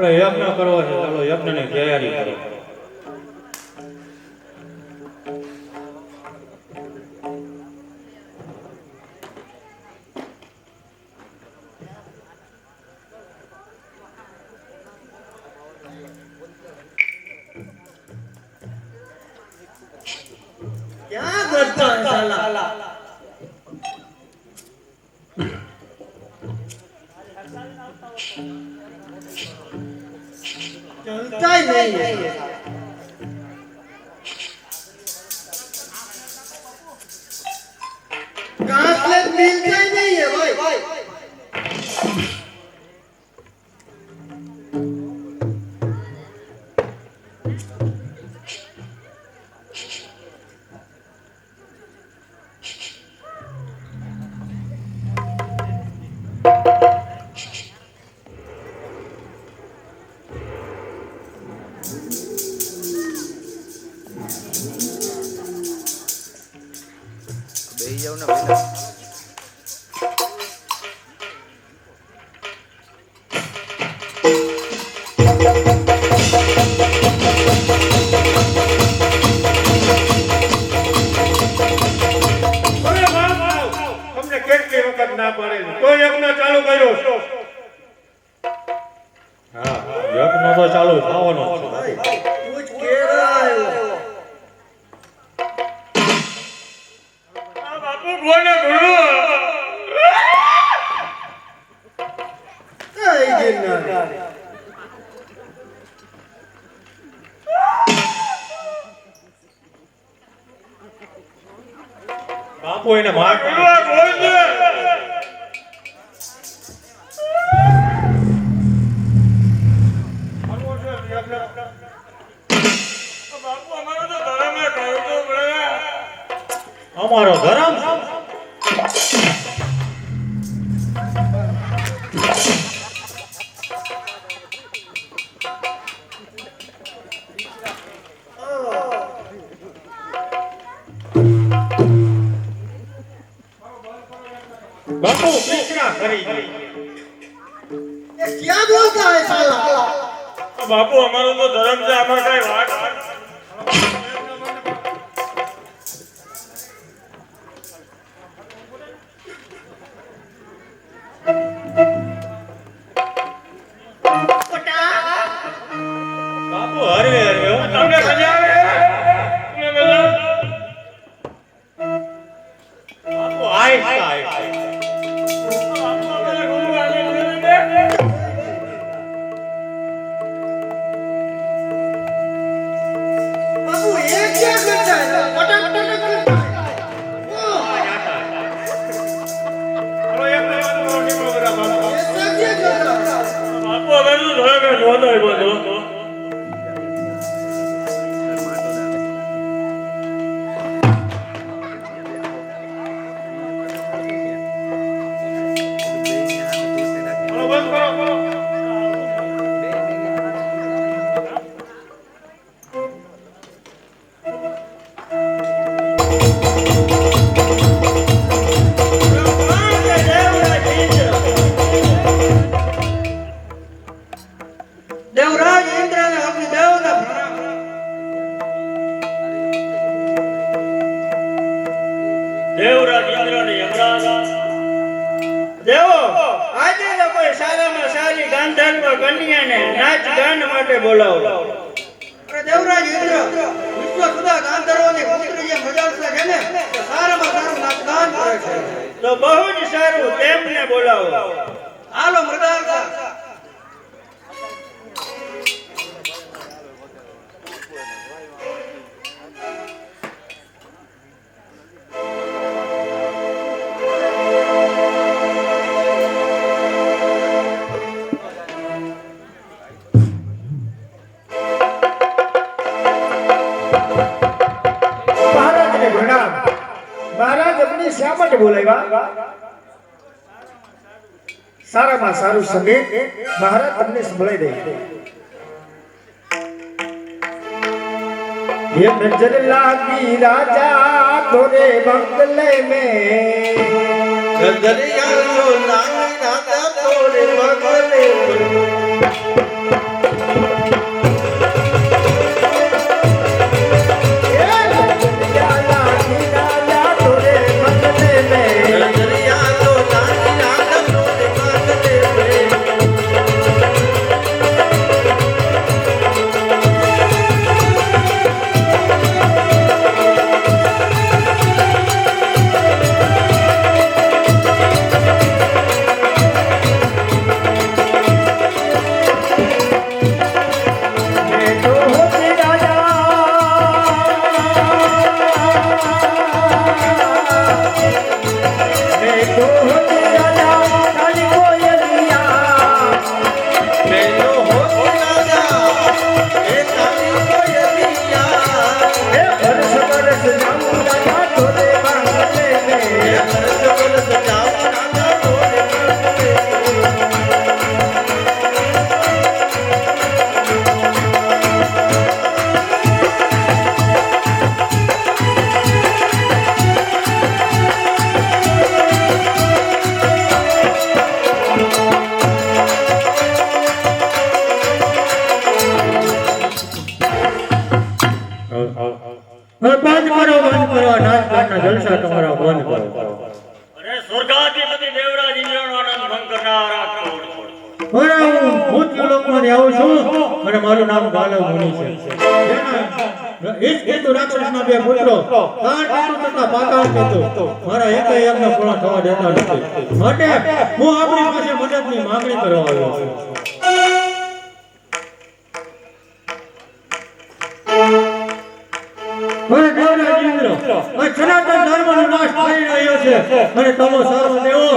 આપણે યજ્ઞ કરવો છે ચાલો યજ્ઞની તૈયારી કરો. ક્યાં કરતા હે સાલા હા યજ્ઞ તો ચાલુ થવાનો છે. બાપુ એને માર અમારો ધર્મ ધર્મે જોતો દેવરાજ દેવરાજ દેવો આજે કોઈ સારામાં સારી ગાંધર્વ કન્યાને નાચ ગાન માટે બોલાવો અરે દેવરાજ ઇન્દ્ર વિશ્વ સુધા ગાંધર્વની પુત્રી જે મજાડશે ને સારામાં સારું નાચગાન કરે છે. તો બહુ જ સારું તેમને બોલાવો. હાલો મજાડતા સારું સંગીત મહારાજ તમને સંભળાઈ દે ये नजर लागी राजा तोरे बंगले में ગદરિયાનો નાની રાજા તોરે બગલે ગદરિયાનો ગાનના તમારા મન કરો અરે સ્વર્ગાધિપતિ દેવરાજ ઇન્દ્રનો આનંદ ભંગ કરનારા? હવે હું ભૂત લોકમાંથી આવું છું અને મારું નામ ગાલવ મુનિ છે. રાક્ષસના બે પુત્રો કાળ કેતુ તથા કેતુ મારા એક યજ્ઞ પૂર્ણ થવા દેતા નથી. માટે હું આપણી પાસે મદદની માંગણી કરવા આવ્યો છું. સનાતન ધર્મનો નાશ થઈ રહ્યો છે. અને તમે સારો દેવો.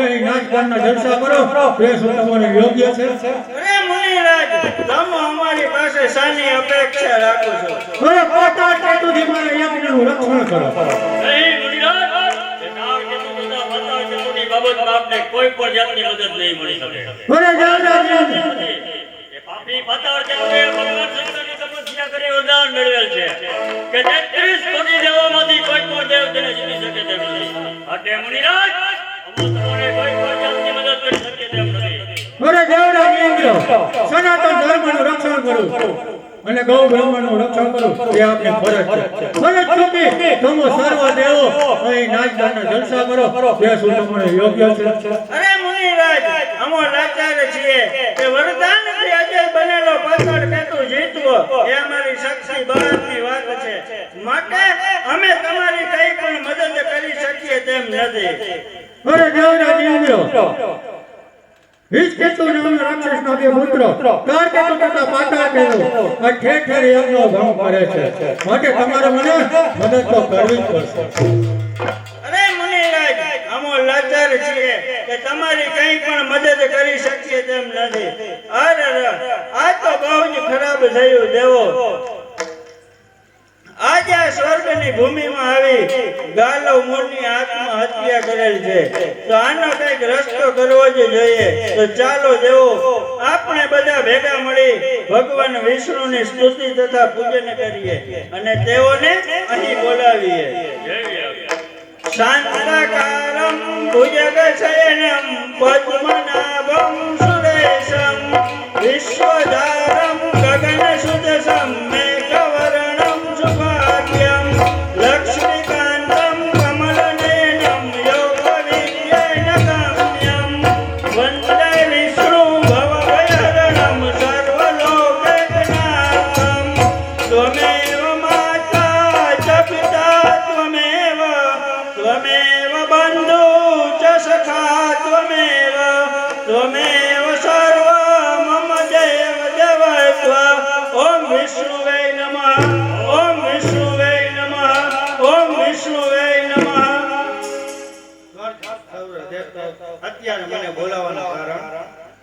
એ નાચ જલસા કરો. એ તમારે યોગ્ય છે? અરે મુનિરાજ તમે અમારી પાસે સાની અપેક્ષા રાખો છો. અરે પોતા કેતુથી મારા યજ્ઞનું રક્ષણ કરો. નહીં, મુનિરાજ. બાબતમાં આપને કોઈ પણ જાતની મદદ નહીં મળી શકે. અરે ઇન્દ્ર, એ પાપી પાતાળ કેતુએ ભગવાન કરી વરદાન મેળવેલ છે કે 33 કોટી દેવોમાંથી કોઈ પણ દેવ તેને જીતી શકે તેમ નથી. માટે મુનિરાજ અમે તમારે કોઈ જાતની મદદ કરી શકીએ તેમ નથી. હવે દેવરાજ ઇન્દ્ર, સનાતન ધર્મનું રક્ષણ કરું. અને ગૌ બ્રાહ્મણનું રક્ષણ કરું. એ આપની ફરજ છે. ફરજ ચૂકી તમે સર્વ દેવો અહીં નાચ જલસા કરો. એ શું તમારે યોગ્ય છે? અરે મુનિરાજ અમો લાચાર છીએ કે વરદાનથી અજય બનેલો પાછળ કેતુ જીતવો એ અમારી શક્તિ બહારની વાત છે માટે અમે તમારી કઈ પણ મદદ કરી શકીએ તેમ નથી અરે દેવરાજ ઇન્દ્ર વીજ કેતુ નામના રાક્ષસના બે પુત્રો કાર કેતુ તથા પાટા કેતુ આ ઠેર ઠેર યજ્ઞો ભંગ કરે છે. માટે તમારે મને મદદ તો કરવી જ પડશે. અરે મુનિરાજ અમો લાચાર છીએ કે તમારી કઈ પણ મદદ કરી શકીએ તેમ નથી. અરે, આ તો બહુ જ ખરાબ થયું દેવો. આપણે બધા ભેગા મળી ભગવાન વિષ્ણુની સ્તુતિ તથા પૂજન કરીએ અને તેઓને અહીં બોલાવીએ. શાંતાકારમ ભુજગશયનમ પદ્મનાભમ સુરેશમ વિશ્વધારમ ગગનસુદસમ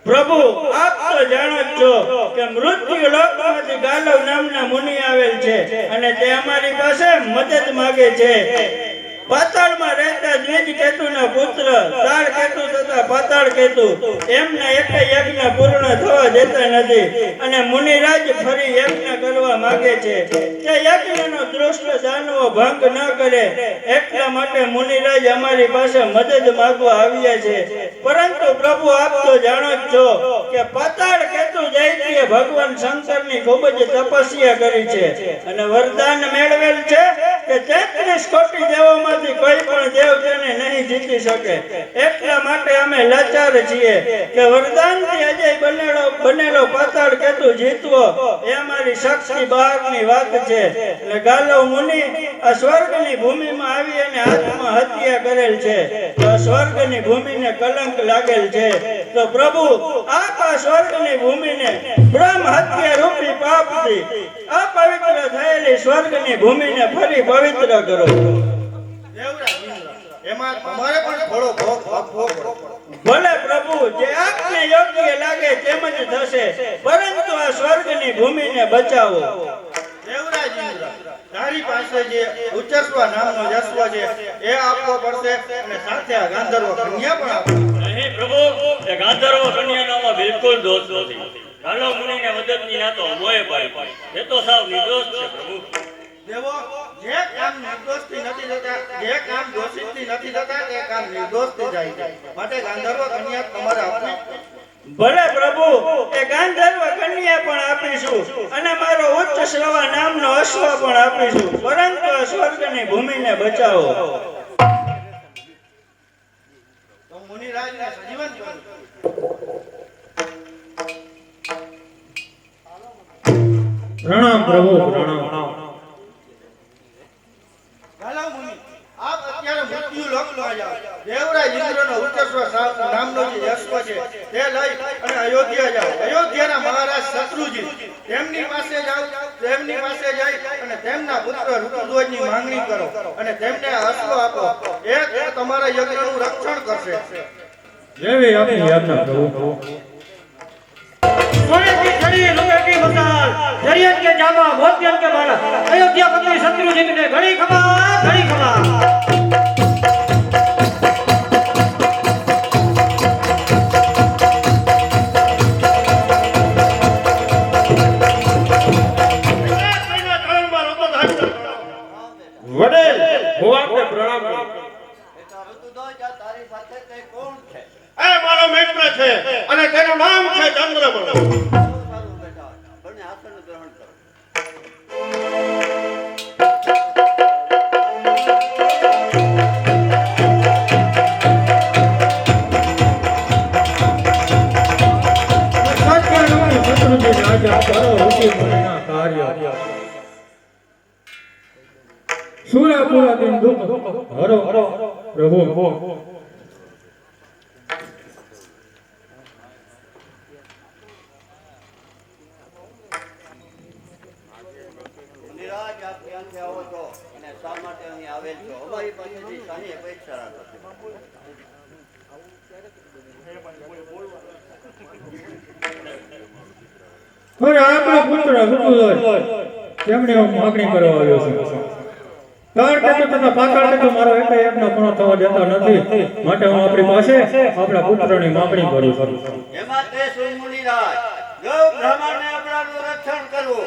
પ્રભુ, આપ તો જાણો છો કે મૃત્યુ લોકમાંથી ગાલવ નામના મુનિ આવેલ છે અને તે અમારી પાસે મદદ માગે છે. પાતાળમાં રહેતા દ્વિજ કેતુના પુત્ર તાળ કેતુ તથા પાતાળ કેતુ. એમને એક યજ્ઞ પૂર્ણ થવા દેતા નથી અને મુનિરાજ ફરી યજ્ઞ કરવા માંગે છે. તે યજ્ઞનો દૃષ્ટ દાનવો ભંગ ન કરે. એટલા માટે મુનિરાજ અમારી પાસે મદદ માંગવા આવ્યા છે. પરંતુ પ્રભુ આપ તો જાણો જ છો કે પાતાળ કેતુ દૈત્ય ભગવાન શંકરની ખૂબ જ તપસ્યા કરી છે. અને વરદાન મેળવેલ છે કે તેત્રીસ કોટી દેવોમાંથી કોઈ પણ દેવ તેને નહીં જીતી શકે. એટલા માટે અમે લાચાર છીએ કે વરદાનથી અજય બનેલો બનેલો પાતાળ કેતુ જીતવો, એ અમારી શક્તિ બહારની વાત છે. એટલે ગાલવ મુનિ આ સ્વર્ગની ભૂમિમાં આવી અને આત્મહત્યા કરેલ છે. તો સ્વર્ગની ભૂમિને કલંક લાગેલ છે. તો પ્રભુ આ સ્વર્ગની ભૂમિને બ્રહ્મ હત્યા રૂપી પાપથી અપવિત્ર થયેલી સ્વર્ગની ભૂમિને ફરી પવિત્ર કરો. એમાં તમારે પણ થોડો ભોગ આપવો ભલે પ્રભુ જે આપને યોગ્ય લાગે તેમ જ થશે પરંતુ આ સ્વર્ગની ભૂમિને બચાવો. દેવરાજ ઇન્દ્ર, તારી પાસે જે ઉચ્ચસ્વ નામનો યશ્વ છે એ આપવો પડશે અને સાથે આ ગાંધર્વ કન્યા પણ આપવી નહીં પ્રભુ એ ગાંધર્વ કન્યાનામાં બિલકુલ દોષ નથી. કાલો મુનિને મદદની ના તો મોએ પાડી. એ તો સાવ નિર્દોષ છે પ્રભુ. દેવો જે કામ નિર્દોષથી નથી થતા જે કામ દોષિતથી નથી થતા તે કામ નિર્દોષથી જાય છે. માટે ગાંધર્વ કન્યા તમારે આપવી. ભલે પ્રભુ એ ગાંધર્વ કન્યા પણ આપીશું અને મારો ઉચ્ચ શ્રવા નામનો અશ્વ પણ આપીશું. પરંતુ સ્વર્ગની ભૂમિને બચાવો. તો મુનિરાજને સજીવન કરું પ્રણામ પ્રભુ પ્રણામ ગાલા મુનિ આપ પૂજ્યું લોકમાયા દેવરાજ ઇન્દ્રનો ઉત્તરસ્વ નામનો જે યશ્વ છે તે લઈ અને અયોધ્યા જાઓ. અયોધ્યાના મહારાજ શત્રુજી તેમની પાસે જાઓ તેમની પાસે જાય અને તેમના પુત્ર ઋતુધ્વજની માંગણી કરો અને તેમને અશ્વ આપો. એ તમારા યજ્ઞનું રક્ષણ કરશે. જેવી આપની યાદના પ્રભુ. સોને કી ઘડી લોકે કી મસાલ જયંત કે જામા મોત્યન કે માલા અયોધ્યા પત્ની શત્રુજીને ઘડી ખબર ઘડી ખબર. સત્યનારાયણ રાજા કરો ઋષિ મુનિના કાર્ય. સુરાપુરા દિન દુઃખ હરો પ્રભુ. નિરાજ આપ ક્યાંથી આવો છો અને શા માટે અહીં આવેલ છો? અમારી પાસેથી શાની અપેક્ષા રાખો છો હવે આપણો પુત્ર ઋતુધર તેમણે માગણી કરવા આવ્યો છે. કારણ કે તો તથા પાતાળ કે મારો એક એકનો પણ થવા દેતા નથી. માટે હું આપણી પાસે આપણા પુત્રની માગણી કરું છું. એમાં તે સુરમુનિ રાજ જો બ્રાહ્મણને આપણાનું રક્ષણ કરવું.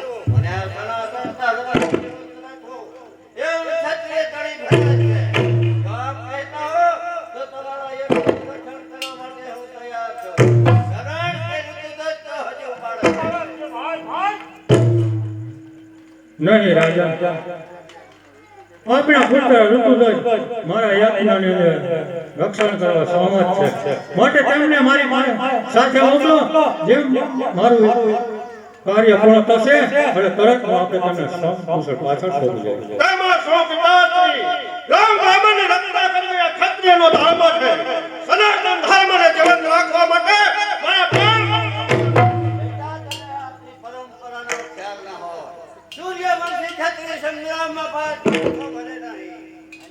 નહીં, રાજા. આપણા પુત્ર ઋતુધર મારા યાતનાની રક્ષણ કરવા સહમત છે. માટે તેમને મારી સાથે મોકલો. જેમ મારું કાર્ય પૂર્ણ થશે, અને તરત આપણે તમને સંકુશળ પાછળ છોડી જાય તેમાં શોક પિતાશ્રી રામ બ્રાહ્મણની રક્ષા કરવી એ ધર્મ છે. સનાતન ધર્મને જીવન રાખવા માટે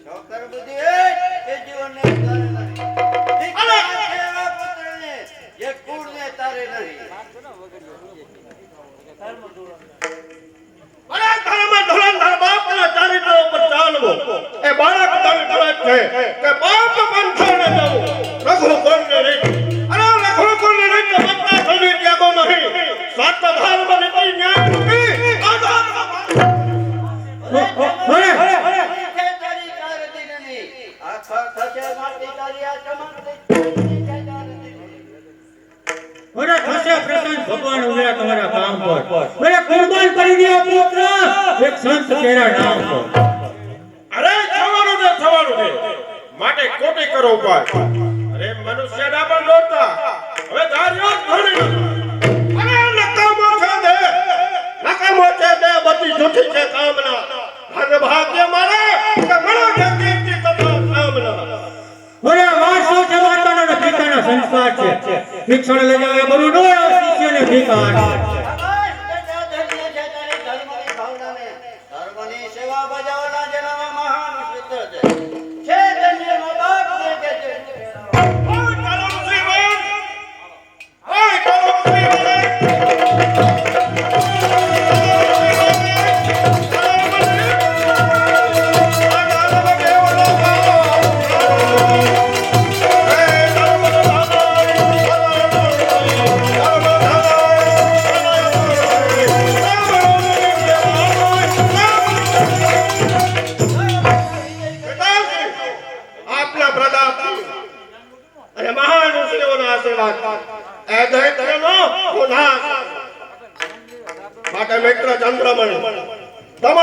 ઠોકર બુદ્ધિ એ જીવનને તારે ભગવાન ઉમેરા તમારા કામ પર. મને કુરબાન કરી દે પુત્ર એક સંત તેરા નામ પર. God. માટે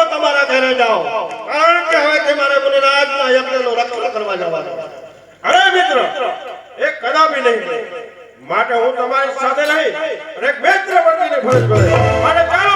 તમારા ઘરે જાઓ. કારણ કે હવે તમારે મુનિરાજના યજ્ઞનું કરવા જવાનું અરે મિત્ર એ કદાપી નહીં માટે હું તમારી સાથે રહી અને મિત્ર બનીને ફરજ પડે અને ચાલો